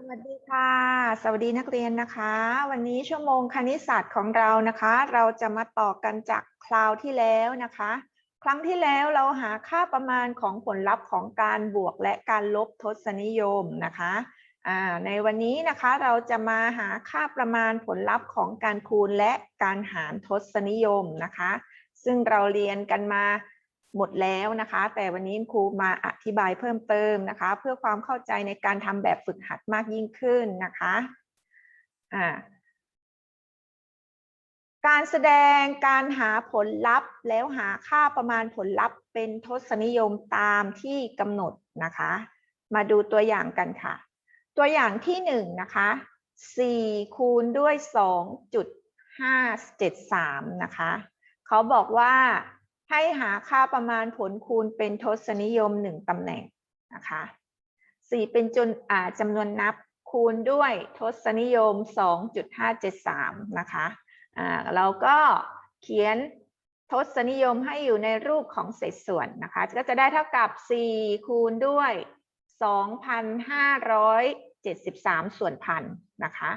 สวัสดีค่ะ สวัสดีนักเรียนนะคะ วันนี้ชั่วโมงคณิตศาสตร์ของเรานะคะ เราจะมาต่อกันจากคราวที่แล้วนะคะ ครั้งที่แล้วเราหาค่าประมาณของผลลัพธ์ของการบวกและการลบทศนิยมนะคะในวันนี้นะคะเราจะมาหาค่าประมาณผลลัพธ์ของการคูณและการหารทศนิยมนะคะ ซึ่งเราเรียนกันมา หมดแล้วนะคะ แต่วันนี้ครูมาอธิบายเพิ่มเติมนะคะ เพื่อความเข้าใจในการทำแบบฝึกหัดมากยิ่งขึ้นนะคะอ่าการแสดงการหาผลลัพธ์ แล้วหาค่าประมาณผลลัพธ์ เป็นทศนิยมตามที่กำหนดนะคะ มาดูตัวอย่างกันค่ะ ตัวอย่างที่หนึ่งนะคะ4คูณด้วย 2.573 นะคะ เขาบอกว่า ให้หาค่าประมาณผลคูณเป็นทศนิยม1ตำแหน่งนะคะ4เป็นจนอาจำนวนนับคูณด้วยทศนิยม 2.573 นะคะอ่าเราก็เขียนทศนิยมให้อยู่ในรูปของเศษส่วนนะคะ ก็จะได้เท่ากับ 4 คูณด้วย 2,573 ส่วนพันนะคะ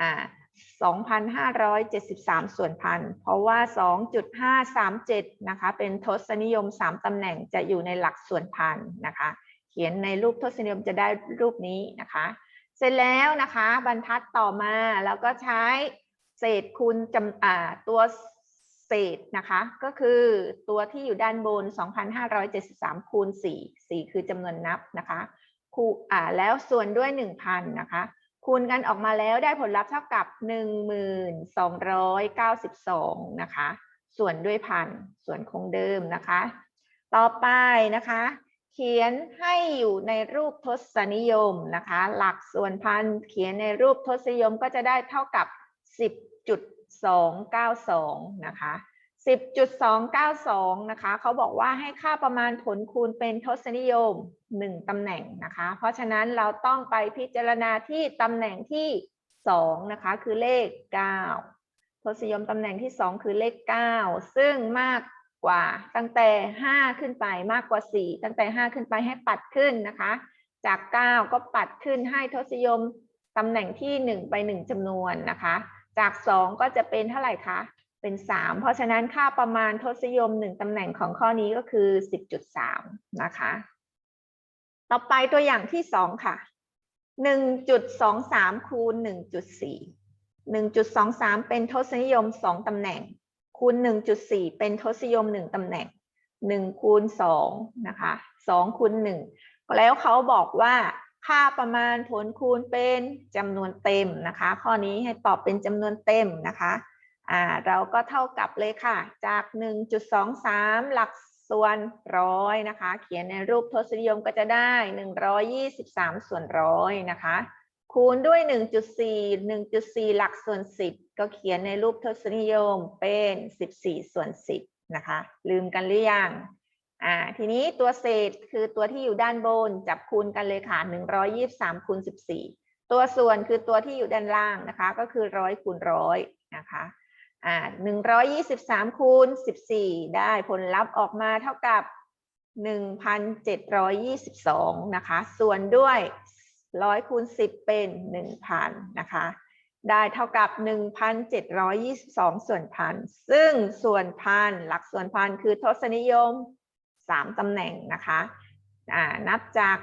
อ่า 2,573 ส่วนพัน เพราะว่า 2.537 นะคะ เป็นทศนิยม 3ตำแหน่งจะอยู่ในหลักส่วนพันนะคะ เขียนในรูปทศนิยมจะได้รูปนี้นะคะ เสร็จแล้วนะคะ บรรทัดต่อมาแล้วก็ใช้เศษคูณจำตัวเศษนะคะ ก็คือตัวที่อยู่ด้านบน 2,573 คูณ 4 4 คือจำนวนนับนะคะคูอ่าแล้วส่วนด้วย 1,000 นะคะ คูณกันออกมาแล้วได้ผลลัพธ์เท่ากับ 1,292 นะคะ ส่วนด้วยพันส่วนคงเดิมนะคะ ต่อไปนะคะ เขียนให้อยู่ในรูปทศนิยมนะคะ หลักส่วนพันเขียนในรูปทศนิยมก็จะได้เท่ากับ 10.292 นะคะ 10.292 นะคะ เขาบอกว่าให้ค่าประมาณผลคูณเป็นทศนิยม 1ตำแหน่งนะคะ เพราะฉะนั้นเราต้องไปพิจารณาที่ตำแหน่งที่ 2 นะคะ คือเลข 9 ทศนิยมตำแหน่งที่ 2 คือเลข 9 ซึ่งมากกว่าตั้งแต่ 5 ขึ้นไปมากกว่า 4 ตั้งแต่ 5 ขึ้นไปให้ปัดขึ้นนะคะ จาก 9 ก็ปัดขึ้นให้ทศนิยมตำแหน่งที่ 1 ไป 1จำนวนนะคะ จาก 2 ก็จะเป็นเท่าไหร่คะ เป็น 3 เพราะฉะนั้นค่าประมาณทศนิยม 1ตำแหน่งของข้อนี้ก็คือ 10.3 นะคะ ต่อไปตัวอย่างที่ 2 ค่ะ 1.23 คูณ 1.4 1.23 เป็นทศนิยม 2ตำแหน่ง คูณ 1.4 เป็นทศนิยม 1ตำแหน่ง 1 คูณ 2 นะคะ 2 คูณ 1 แล้วเขาบอกว่าค่าประมาณผลคูณเป็นจำนวนเต็มนะคะ ข้อนี้ให้ตอบเป็นจำนวนเต็มนะคะ อ่าเราก็เท่ากับเลยค่ะ จาก 1.23 หลักส่วนร้อยนะคะ เขียนในรูปทศนิยมก็จะได้ 123 ส่วนร้อยนะคะ คูณด้วย 1.4 1.4 หลักส่วน 10 ก็เขียนในรูปทศนิยมเป็น 14 ส่วน 10 นะคะ ลืมกันหรือยังอ่าทีนี้ตัวเศษคือตัวที่อยู่ด้านบนจับคูณกันเลยค่ะ 123คูณ14 ตัวส่วนคือตัวที่อยู่ด้านล่างนะคะ ก็คือร้อยคูณร้อยนะคะ อ่า123คูณ14ได้ผลลัพธ์ออกมาเท่ากับ1,722นะคะ ส่วนด้วย100คูณ10เป็น1,000นะคะ ได้เท่ากับ1,722ส่วนพัน ซึ่งส่วนพันหลักส่วนพันคือทศนิยม3ตำแหน่งนะคะ นับจาก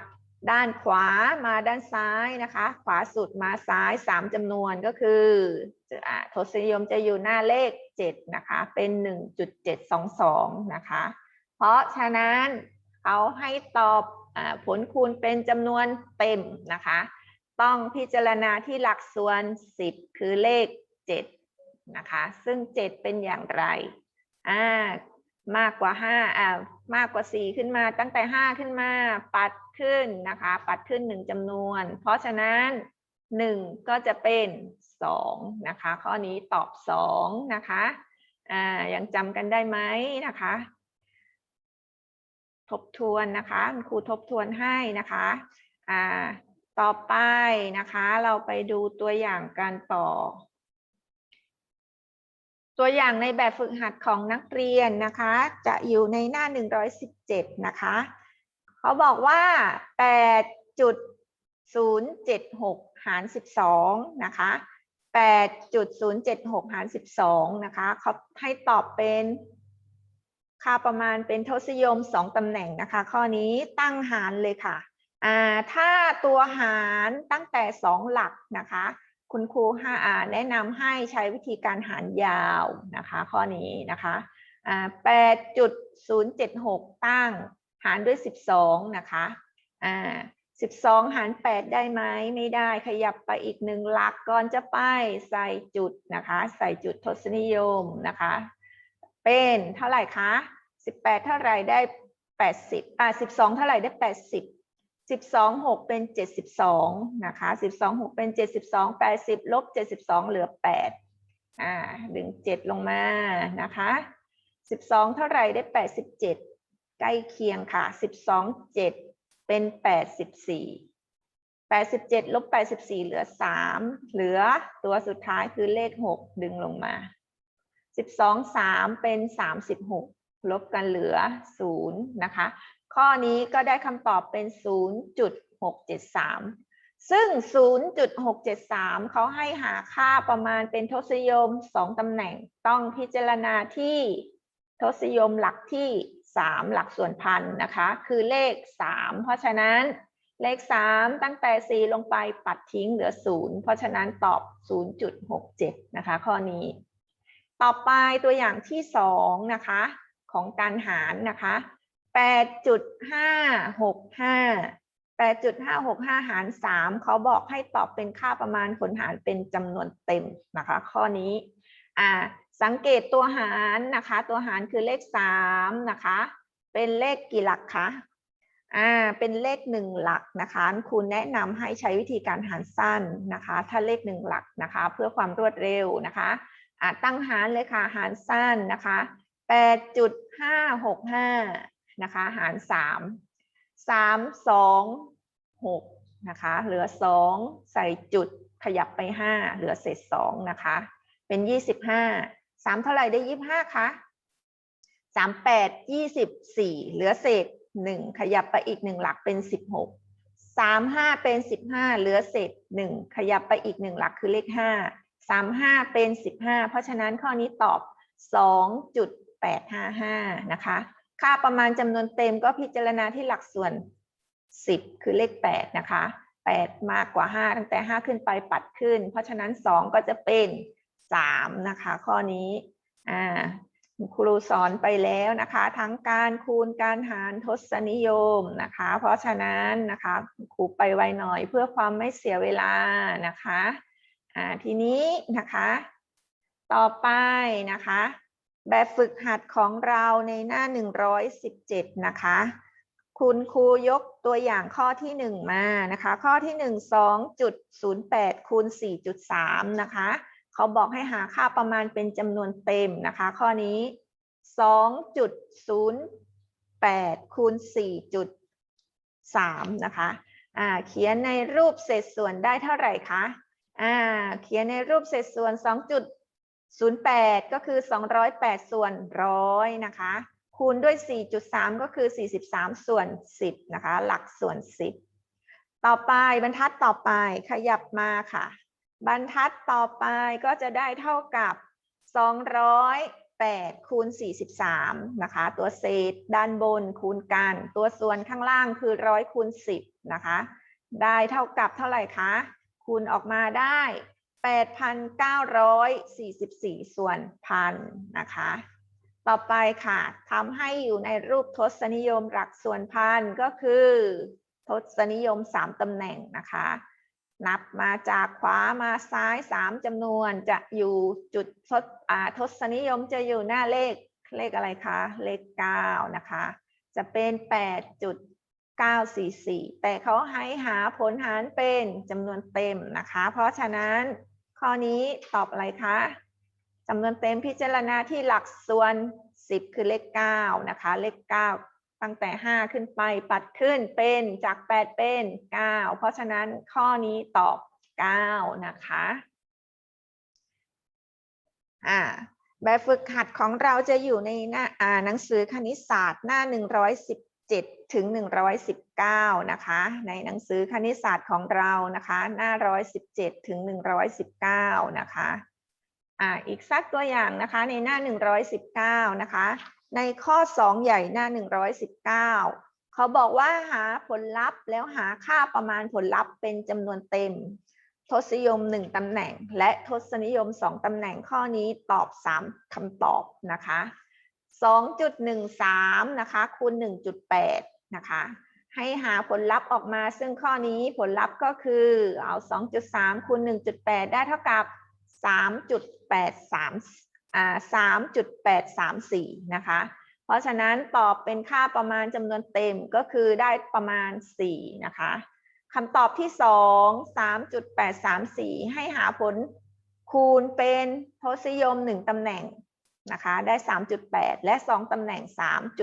ด้านขวามาด้านซ้ายนะคะ ขวาสุดมาซ้าย 3จำนวนก็คือทศนิยมจะอยู่หน้าเลข 7 นะคะ เป็น 1.722 นะคะ เพราะฉะนั้นเขาให้ตอบอผลคูณเป็นจำนวนเต็มนะคะ ต้องพิจารณาที่หลักส่วน 10 คือเลข 7 นะคะ ซึ่ง 7 เป็นอย่างไรอ่า มากกว่า5อ่ามากกว่า 4 ขึ้นมาตั้งแต่ 5 ขึ้นมา ปัดขึ้นนะคะ ปัดขึ้น 1จำนวน เพราะฉะนั้น 1 ก็จะเป็น 2 นะคะ ข้อนี้ตอบ 2 นะคะอ่ายังจำกันได้ไหมนะคะ ทบทวนนะคะคุณครูทบทวนให้นะคะอ่าต่อไปนะคะ เราไปดูตัวอย่างการต่อ ตัวอย่างในแบบฝึกหัดของนักเรียนนะคะ จะอยู่ในหน้า 117 นะคะ เขาบอกว่า 8.076 หาร 12 นะคะ 8.076 หาร 12 นะคะเขาให้ตอบเป็นค่าประมาณเป็นทศนิยม 2ตำแหน่งนะคะ ข้อนี้ตั้งหารเลยค่ะ อ่า ถ้าตัวหารตั้งแต่ 2 หลักนะคะ คุณครูให้อ่าแนะนำให้ใช้วิธีการหารยาวนะคะ ข้อนี้นะคะอ่า8.076 ตั้งหารด้วย 12 นะคะอ่า12 หาร 8 ได้ไหมไม่ได้ขยับไปอีกหนึ่งหลักก่อนจะไปใส่จุดนะคะ ใส่จุดทศนิยมนะคะ เป็นเท่าไหร่คะ 18 เท่าไหร่ได้ 80อ่า12 เท่าไหร่ได้ 80 12 6 เป็น 72 นะคะ 12 6 เป็น 72 80 ลบ 72 เหลือ 8 อ่าดึง 7 ลงมา นะคะ 12 เท่าไหร่ได้ 87 ใกล้เคียงค่ะ 12 7 เป็น 84 87 ลบ 84 เหลือ 3 เหลือตัวสุดท้ายคือเลข 6 ดึงลงมา 12 3 เป็น 36 ลบกันเหลือ 0 นะคะ ข้อนี้ก็ได้คำตอบเป็น 0.673 ซึ่ง 0.673 เขาให้หาค่าประมาณเป็นทศนิยม 2ตำแหน่ง ต้องพิจารณาที่ทศนิยมหลักที่ 3 หลักส่วนพันนะคะ คือเลข 3 เพราะฉะนั้นเลข 3 ตั้งแต่ 4 ลงไปปัดทิ้งเหลือ 0 เพราะฉะนั้นตอบ 0.67 นะคะ ข้อนี้ ต่อไปตัวอย่างที่ 2 นะคะ ของการหารนะคะ 8.565 8.565หกห้าแปดจุดห้าหกห้าหาร3เขาบอกให้ตอบเป็นค่าประมาณผลหารเป็นจำนวนเต็มนะคะ ข้อนี้อ่าสังเกตตัวหารนะคะ ตัวหารคือเลข3นะคะ เป็นเลขกี่หลักคะอ่าเป็นเลข1หลักนะคะครูแนะนำให้ใช้วิธีการหารสั้นนะคะ ถ้าเลข1หลักนะคะ เพื่อความรวดเร็วนะคะอ่าตั้งหารเลยค่ะหารสั้นนะคะ8.565 นะคะ หาร3 3 2 6นะคะ เหลือ2ใส่จุดขยับไป5เหลือเศษ2นะคะ เป็น25 3เท่าไหร่ได้25คะ3 8 24เหลือเศษ1ขยับไปอีก1หลักเป็น16 3 5เป็น15เหลือเศษ1ขยับไปอีก1หลักคือเลข5 3 5เป็น15เพราะฉะนั้นข้อนี้ตอบ2.855นะคะ ค่าประมาณจำนวนเต็มก็พิจารณาที่หลักส่วน 10 คือเลข 8 นะคะ 8 มากกว่า 5 ตั้งแต่ 5 ขึ้นไปปัดขึ้น เพราะฉะนั้น 2 ก็จะเป็น 3 นะคะ ข้อนี้อ่าครูสอนไปแล้วนะคะ ทั้งการคูณการหารทศนิยมนะคะ เพราะฉะนั้นนะคะครูไปไวหน่อยเพื่อความไม่เสียเวลานะคะอ่าทีนี้นะคะ ต่อไปนะคะ แบบฝึกหัดของเราในหน้า 117 นะคะ คุณครูยกตัวอย่างข้อที่ 1 มานะคะ ข้อที่ 1 2.08คูณ4.3 นะคะ เขาบอกให้หาค่าประมาณเป็นจำนวนเต็มนะคะ ข้อนี้ 2.08คูณ4.3 นะคะอ่าเขียนในรูปเศษส่วนได้เท่าไหร่คะอ่าเขียนในรูปเศษส่วน 08 ก็คือ 208 ส่วนร้อยนะคะ คูณด้วย 4.3 ก็คือ 43 ส่วน 10 นะคะ หลักส่วน 10 ต่อไปบรรทัดต่อไปขยับมาค่ะ บรรทัดต่อไปก็จะได้เท่ากับ 208 คูณ 43 นะคะ ตัวเศษด้านบนคูณกัน ตัวส่วนข้างล่างคือร้อยคูณ10 นะคะ ได้เท่ากับเท่าไหร่คะ คูณออกมาได้ 8,944 ส่วนพันนะคะ ต่อไปค่ะทำให้อยู่ในรูปทศนิยมหลักส่วนพันก็คือ ทศนิยม 3ตำแหน่งนะคะ นับมาจากขวามาซ้าย 3จำนวนจะอยู่จุดทศอ่าทศนิยมจะอยู่หน้าเลขเลขอะไรคะ เลข 9 นะคะ จะเป็น 8.944 แต่เขาให้หาผลหารเป็นจำนวนเต็มนะคะ เพราะฉะนั้น ข้อนี้ตอบอะไรคะจำนวนเต็มพิจารณาที่หลักส่วน 10 คือเลข9นะคะ เลข 9 ตั้งแต่ 5 ขึ้นไปปัดขึ้นเป็นจาก 8 เป็น 9 เพราะฉะนั้นข้อนี้ตอบ 9 นะคะอ่าแบบฝึกหัดของเราจะอยู่ในหน้าอ่าหนังสือคณิตศาสตร์หน้า 117 ถึง 119 นะคะ ในหนังสือคณิตศาสตร์ของเรานะคะ หน้า 117 ถึง 119 นะคะอ่าอีกสักตัวอย่างนะคะในหน้า 119 นะคะ ในข้อ 2 ใหญ่หน้า 119 เขาบอกว่าหาผลลัพธ์แล้วหาค่าประมาณผลลัพธ์เป็นจำนวนเต็ม ทศนิยม 1ตำแหน่ง และทศนิยม 2ตำแหน่งข้อนี้ตอบ 3คำตอบนะคะ2.13 นะคะคูณ1.8 นะคะ ให้หาผลลัพธ์ออกมาซึ่งข้อนี้ผลลัพธ์ก็คือเอา 2.3คูณ1.8 ได้เท่ากับ 3.83อ่า3.834 นะคะ เพราะฉะนั้นตอบเป็นค่าประมาณจำนวนเต็มก็คือได้ประมาณ 4 นะคะคำตอบที่ 2 3.834 ให้หาผลคูณเป็นทศนิยม 1ตำแหน่ง นะคะได้ 3.8 และ 2 ตำแหน่ง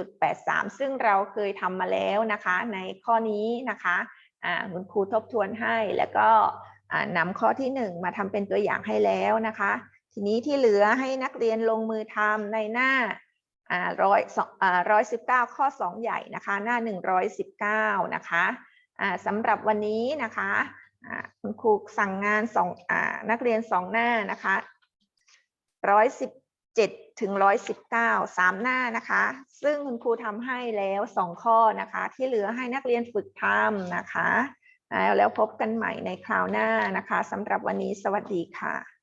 3.83 ซึ่งเราเคยทำมาแล้วนะคะในข้อนี้นะคะคุณครูทบทวนให้แล้วก็นำข้อที่ 1 มาทำเป็นตัวอย่างให้แล้วนะคะ ทีนี้ที่เหลือให้นักเรียนลงมือทำในหน้าร้อยร้อยสิบเก้าข้อ 2 ใหญ่นะคะ หน้า 119 นะคะอ่าสำหรับวันนี้นะคะคุณครูสั่งงานสองนักเรียนสองหน้านะคะร้อยสิบ เจ็ดถึงร้อยสิบเก้าสามหน้านะคะ ซึ่งคุณครูทำให้แล้วสองข้อนะคะ ที่เหลือให้นักเรียนฝึกทำนะคะ แล้วพบกันใหม่ในคราวหน้านะคะสำหรับวันนี้สวัสดีค่ะ